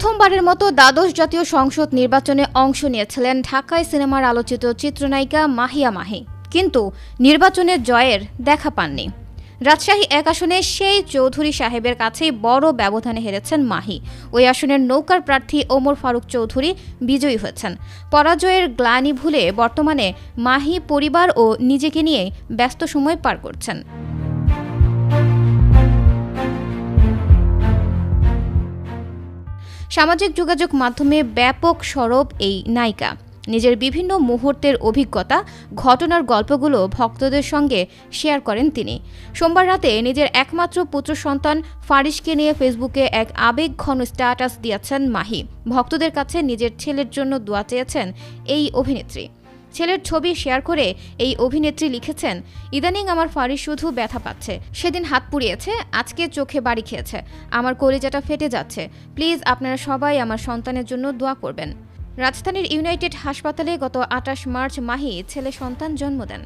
প্রথমবারের মতো দ্বাদশ জাতীয় সংসদ নির্বাচনে অংশ নিয়েছিলেন ঢাকায় সিনেমার আলোচিত চিত্রনায়িকা মাহিয়া মাহি। কিন্তু নির্বাচনে জয়ের দেখা পাননি। রাজশাহী এক আসনে সেই চৌধুরী সাহেবের কাছেই বড় ব্যবধানে হেরেছেন মাহি। ওই আসনের নৌকার প্রার্থী ওমর ফারুক চৌধুরী বিজয়ী হয়েছেন। পরাজয়ের গ্লানি ভুলে বর্তমানে মাহি পরিবার ও নিজেকে নিয়ে ব্যস্ত সময় পার করছেন। সামাজিক যোগাযোগ মাধ্যমে ব্যাপক সরব এই নায়িকা। নিজের বিভিন্ন মুহূর্তের অভিজ্ঞতা, ঘটনার গল্পগুলো ভক্তদের সঙ্গে শেয়ার করেন তিনি। সোমবার রাতে নিজের একমাত্র পুত্র সন্তান ফারিশকে নিয়ে ফেসবুকে এক আবেগঘন স্ট্যাটাস দিয়েছেন মাহি। ভক্তদের কাছে নিজের ছেলের জন্য দোয়া চেয়েছেন এই অভিনেত্রী। ছেলের ছবি শেয়ার করে এই অভিনেত্রী লিখেছেন, ইদানিং আমার ফাড়ি শুধু ব্যথা পাচ্ছে। সেদিন হাত পুড়িয়েছে, আজকে চোখে বাড়ি খেয়েছে। আমার কলিজাটা ফেটে যাচ্ছে। প্লিজ আপনারা সবাই আমার সন্তানের জন্য দোয়া করবেন। রাজধানীর ইউনাইটেড হাসপাতালে গত আটাশ মার্চ মাহি ছেলে সন্তান জন্ম দেন।